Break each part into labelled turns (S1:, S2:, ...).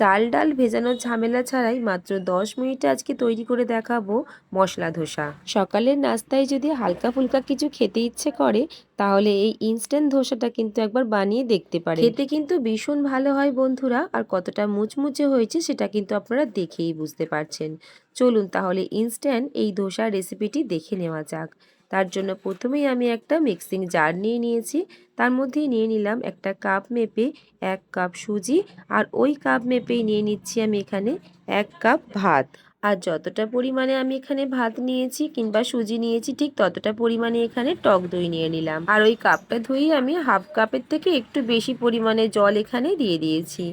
S1: চাল ডাল ভেজানোর ঝামেলা ছাড়াই মাত্র দশ মিনিটে আজকে তৈরি করে দেখাবো মশলা ধোসা। সকালের নাস্তায় যদি হালকা ফুলকা কিছু খেতে ইচ্ছে করে, তাহলে এই ইনস্ট্যান্ট ধোসাটা কিন্তু একবার বানিয়ে দেখতে পারে খেতে কিন্তু ভীষণ ভালো হয় বন্ধুরা, আর কতটা মুচমুচে হয়েছে সেটা কিন্তু আপনারা দেখেই বুঝতে পারছেন। চলুন তাহলে ইনস্ট্যান্ট এই ধোসার রেসিপিটি দেখে নেওয়া যাক। তার জন্য প্রথমেই আমি একটা মিক্সিং জার নিয়ে নিয়েছি। তার মধ্যেই নিয়ে নিলাম একটা কাপ মেপে এক কাপ সুজি আর ওই কাপ মেপেই নিয়ে নিচ্ছি আমি এখানে এক কাপ ভাত। আর যতটা পরিমাণে আমি এখানে ভাত নিয়েছি কিংবা সুজি নিয়েছি, ঠিক ততটা পরিমাণে এখানে টক দই নিয়ে নিলাম। আর ওই কাপটা ধুয়েই আমি হাফ কাপের থেকে একটু বেশি পরিমাণে জল এখানে দিয়ে দিয়েছি।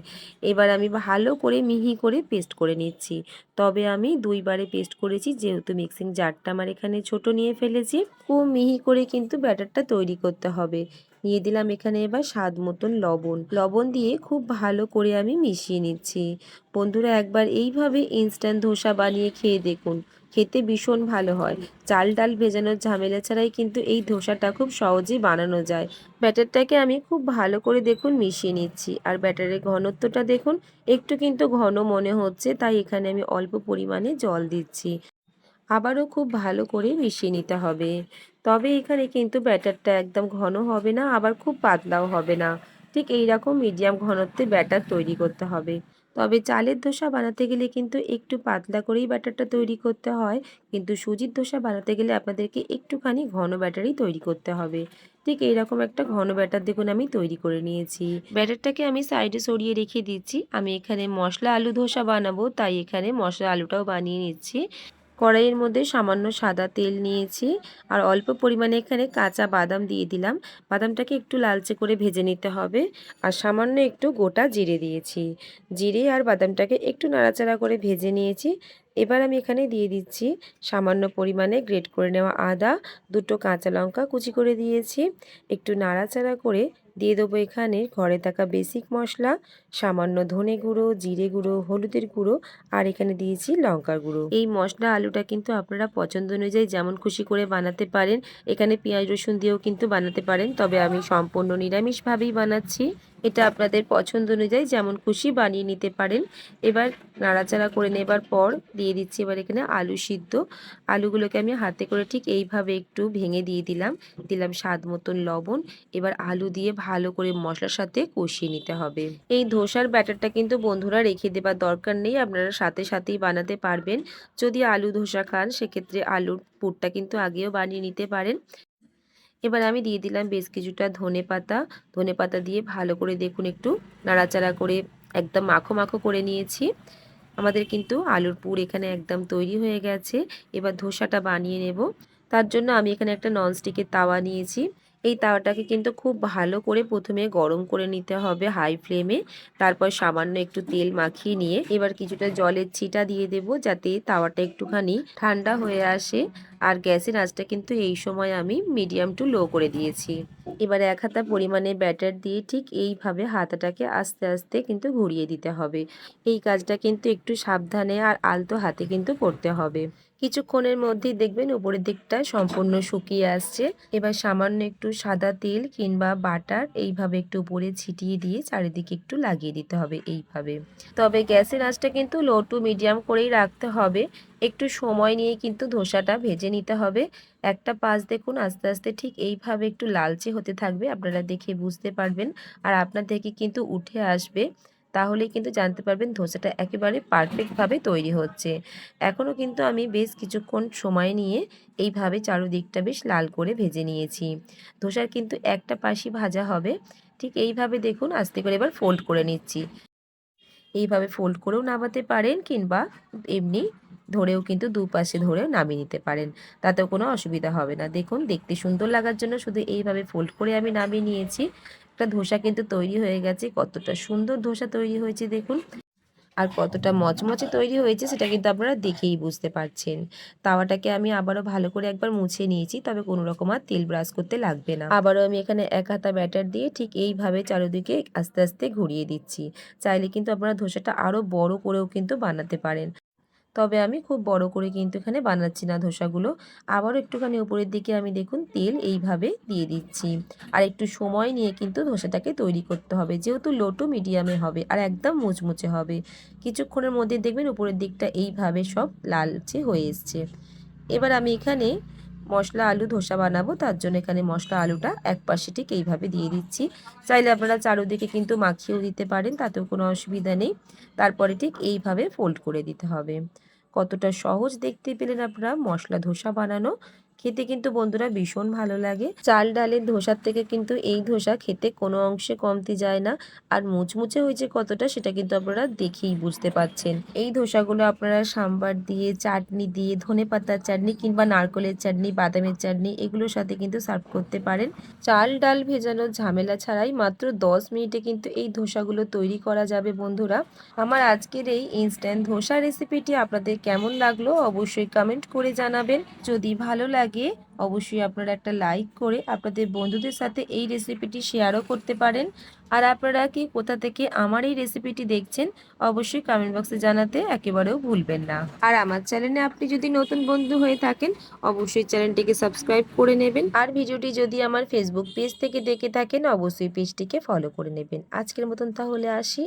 S1: এবার আমি ভালো করে মিহি করে পেস্ট করে নিচ্ছি। তবে আমি দুইবারে পেস্ট করেছি, যেহেতু মিক্সিং জারটা আমার এখানে ছোট নিয়ে ফেলেছি, খুব মিহি করে কিন্তু ব্যাটারটা তৈরি করতে হবে। নিয়ে দিলাম এখানে এবার স্বাদ মতন লবণ। লবণ দিয়ে খুব ভালো করে আমি মিশিয়ে নিচ্ছি। বন্ধুরা, একবার এইভাবে ইনস্ট্যান্ট ধোসা বানিয়ে খেয়ে দেখুন। খেতে ভীষণ ভালো হয়। চাল ডাল ভেজানোর ঝামেলা ছাড়াই কিন্তু এই ধোসাটা খুব সহজেই বানানো যায়। ব্যাটারটাকে আমি খুব ভালো করে দেখুন মিশিয়ে নিচ্ছি। আর ব্যাটারের ঘনত্বটা দেখুন, একটু কিন্তু ঘন মনে হচ্ছে, তাই এখানে আমি অল্প পরিমাণে জল দিচ্ছি। আবারও খুব ভালো করে মিশিয়ে নিতে হবে। তবে এখানে কিন্তু ব্যাটারটা একদম ঘন হবে না, আবার খুব পাতলাও হবে না। ঠিক এই রকম মিডিয়াম ঘনত্বে ব্যাটার তৈরি করতে হবে। তবে চালের ধোসা বানাতে গেলে কিন্তু একটু পাতলা করেই ব্যাটারটা তৈরি করতে হয়। কিন্তু সুজির ধোসা বানাতে গেলে আপনাদেরকে একটুখানি ঘন ব্যাটারই তৈরি করতে হবে। ঠিক এইরকম একটা ঘন ব্যাটার দেখুন আমি তৈরি করে নিয়েছি। ব্যাটারটাকে আমি সাইডে সরিয়ে রেখে দিচ্ছি। আমি এখানে মশলা আলু ধোসা বানাবো, তাই এখানে মশলা আলুটাও বানিয়ে নিচ্ছি। কড়াইয়ের মধ্যে সামান্য সাদা তেল নিয়েছি আর অল্প পরিমাণে এখানে কাঁচা বাদাম দিয়ে দিলাম। বাদামটাকে একটু লালচে করে ভেজে নিতে হবে আর সামান্য একটু গোটা জিরে দিয়েছি। জিরে আর বাদামটাকে একটু নাড়াচাড়া করে ভেজে নিয়েছি। এবার আমি এখানে দিয়ে দিচ্ছি সামান্য পরিমাণে গ্রেট করে নেওয়া আদা, দুটো কাঁচা লঙ্কা কুচি করে দিয়েছি। একটু নাড়াচাড়া করে দিয়ে দেবো এখানে ঘরে থাকা বেসিক মশলা, সামান্য ধনে গুঁড়ো, জিরে গুঁড়ো, হলুদের গুঁড়ো, আর এখানে দিয়েছি লঙ্কার গুঁড়ো। এই মশলা আলুটা কিন্তু আপনারা পছন্দ অনুযায়ী যেমন খুশি করে বানাতে পারেন। এখানে পেঁয়াজ রসুন দিয়েও কিন্তু বানাতে পারেন, তবে আমি সম্পূর্ণ নিরামিষভাবেই বানাচ্ছি। এটা আপনাদের পছন্দ অনুযায়ী যেমন খুশি বানিয়ে নিতে পারেন। এবার নাড়াচাড়া করে নেবার পর দিয়ে দিচ্ছি এবার এখানে আলু সিদ্ধ। আলুগুলোকে আমি হাতে করে ঠিক এইভাবে একটু ভেঙে দিয়ে দিলাম। দিলাম স্বাদ মতন লবণ। এবার আলু দিয়ে ভালো করে মশলার সাথে কষিয়ে নিতে হবে। এই ধোসার ব্যাটারটা কিন্তু বন্ধুরা রেখে দেবার দরকার নেই, আপনারা সাথে সাথেই বানাতে পারবেন। যদি আলু ধোসা খান, সেক্ষেত্রে আলুর পুরটা কিন্তু আগেও বানিয়ে নিতে পারেন। এবার আমি দিয়ে দিলাম বেশ কিছুটা ধনে পাতা। ধনে পাতা দিয়ে ভালো করে দেখুন একটু নাড়াচাড়া করে একদম মাখো মাখো করে নিয়েছি। আমাদের কিন্তু আলুর পুর এখানে একদম তৈরি হয়ে গেছে। এবার ধোসাটা বানিয়ে নেব। তার জন্য আমি এখানে একটা ননস্টিকের তাওয়া নিয়েছি। এই তাওয়াটাকে কিন্তু খুব ভালো করে প্রথমে গরম করে নিতে হবে হাই ফ্লেমে। তারপর সামান্য একটু তেল মাখিয়ে নিয়ে এবার কিছুটা জলের ছিটা দিয়ে দেব যাতে তাওয়াটা একটুখানি ঠান্ডা হয়ে আসে। আর গ্যাসের আঁচটা কিন্তু এই সময় আমি মিডিয়াম টু লো করে দিয়েছি। এবার এক হাতা পরিমাণে ব্যাটার দিয়ে ঠিক এইভাবে হাতাটাকে আস্তে আস্তে কিন্তু ঘুরিয়ে দিতে হবে। এই কাজটা কিন্তু একটু সাবধানে আর আলতো হাতে কিন্তু করতে হবে। কিছুক্ষণের মধ্যেই দেখবেন উপরের দিকটা সম্পূর্ণ শুকিয়ে আসছে। এবার সামান্য একটু সাদা তেল কিংবা বাটার এইভাবে একটু উপরে ছিটিয়ে দিয়ে চারিদিকে একটু লাগিয়ে দিতে হবে এইভাবে। তবে গ্যাসের আঁচটা কিন্তু লো টু মিডিয়াম করেই রাখতে হবে। একটু সময় নিয়ে কিন্তু ধোসাটা ভেজে নিতে হবে। একটা পাশ দেখুন আস্তে আস্তে ঠিক এইভাবে একটু লালচে হতে থাকবে, আপনারা দেখে বুঝতে পারবেন আর আপনার থেকে কিন্তু উঠে আসবে। তাহলে কিন্তু জানতে পারবেন ধোসাটা একেবারে পারফেক্টভাবে তৈরি হচ্ছে। এখনও কিন্তু আমি বেশ কিছুক্ষণ সময় নিয়ে এইভাবে চারোদিকটা বেশ লাল করে ভেজে নিয়েছি। ধোসার কিন্তু একটা পাশই ভাজা হবে। ঠিক এইভাবে দেখুন আস্তে করে এবার ফোল্ড করে নিচ্ছি। এইভাবে ফোল্ড করেও নামাতে পারেন কিংবা এমনি ধরেও কিন্তু দুপাশে ধরেও নামিয়ে নিতে পারেন। তাতেও কোনো অসুবিধা হবে না। দেখুন, দেখতে সুন্দর লাগার জন্য শুধু এইভাবে ফোল্ড করে আমি নামিয়ে নিয়েছি। একটা ধোসা কিন্তু তৈরি হয়ে গেছে। কতটা সুন্দর ধোসা তৈরি হয়েছে দেখুন। আর কতটা মচমচে তৈরি হয়েছে সেটা কিন্তু আপনারা দেখেই বুঝতে পারছেন। তাওয়াটাকে আমি আবারও ভালো করে একবার মুছে নিয়েছি, তবে কোনো রকম আর তেল ব্রাশ করতে লাগবে না। আবারও আমি এখানে এক হাতা ব্যাটার দিয়ে ঠিক এইভাবে চারিদিকে আস্তে আস্তে ঘুরিয়ে দিচ্ছি। চাইলে কিন্তু আপনারা ধোসাটা আরও বড় করেও কিন্তু বানাতে পারেন। তবে আমি খুব বড় করে কিন্তু এখানে বানাচ্ছি না ধোসাগুলো। আবারও একটুখানি উপরের দিকে আমি দেখুন তেল এইভাবে দিয়ে দিচ্ছি। আর একটু সময় নিয়ে কিন্তু ধোসাটাকে তৈরি করতে হবে। যেহেতু লো টু মিডিয়ামে হবে আর একদম মুচমুচে হবে। কিছুক্ষণের মধ্যে দেখবেন উপরের দিকটা এইভাবে সব লালচে হয়ে এসছে। এবার আমি এখানে মশলা, আলু, ধোসা বানাবো। তার জন্য এখানে মশলা, আলুটা এক পাশে ঠিক এইভাবে দিয়ে দিচ্ছি। চাইলে আপনারা চারোদিকে কিন্তু মাখিয়েও দিতে পারেন, তাতেও কোনো অসুবিধা নেই। তারপরে ঠিক এইভাবে ফোল্ড করে দিতে হবে। কতটা সহজ দেখতে পেলেন আপনারা মশলা, ধোসা বানানো। খেতে কিন্তু বন্ধুরা ভীষণ ভালো লাগে। চাল, ডালের ধোসার থেকে কিন্তু এই ধোসা খেতে কোনো অংশে কমতি যায় না। আর মুচমুচে হয়েছে কতটা সেটা কিন্তু আপনারা দেখেই বুঝতে পাচ্ছেন এই ধোসাগুলো আপনারা সাম্বার দিয়ে, চাটনি দিয়ে, ধনে পাতার চাটনি কিংবা নারকলের চাটনি, বাদামের চাটনি এগুলোর সাথে কিন্তু সার্ভ করতে পারেন। চাল, ডাল ভেজানো ঝামেলা ছাড়াই মাত্র দশ মিনিটে কিন্তু এই ধোসাগুলো তৈরি করা যাবে বন্ধুরা। আমার আজকের এই ইনস্ট্যান্ট ধোসা রেসিপিটি আপনাদের কেমন লাগল অবশ্যই কমেন্ট করে জানাবেন। যদি ভালো লাগে অবশ্যই আপনারা একটা লাইক করে আপনাদের বন্ধুদের সাথে এই রেসিপিটি শেয়ারও করতে পারেন। আর আপনারা কি কোথা থেকে আমার এই রেসিপিটি দেখছেন, অবশ্যই কমেন্ট বক্সে জানাতে একেবারেও ভুলবেন না। আর আমার চ্যানেলে আপনি যদি নতুন বন্ধু হয়ে থাকেন, অবশ্যই চ্যানেলটিকে সাবস্ক্রাইব করে নেবেন। আর ভিডিওটি যদি আমার ফেসবুক পেজ থেকে দেখে থাকেন, অবশ্যই পেজটিকে ফলো করে নেবেন। আজকের মতন তাহলে আসি।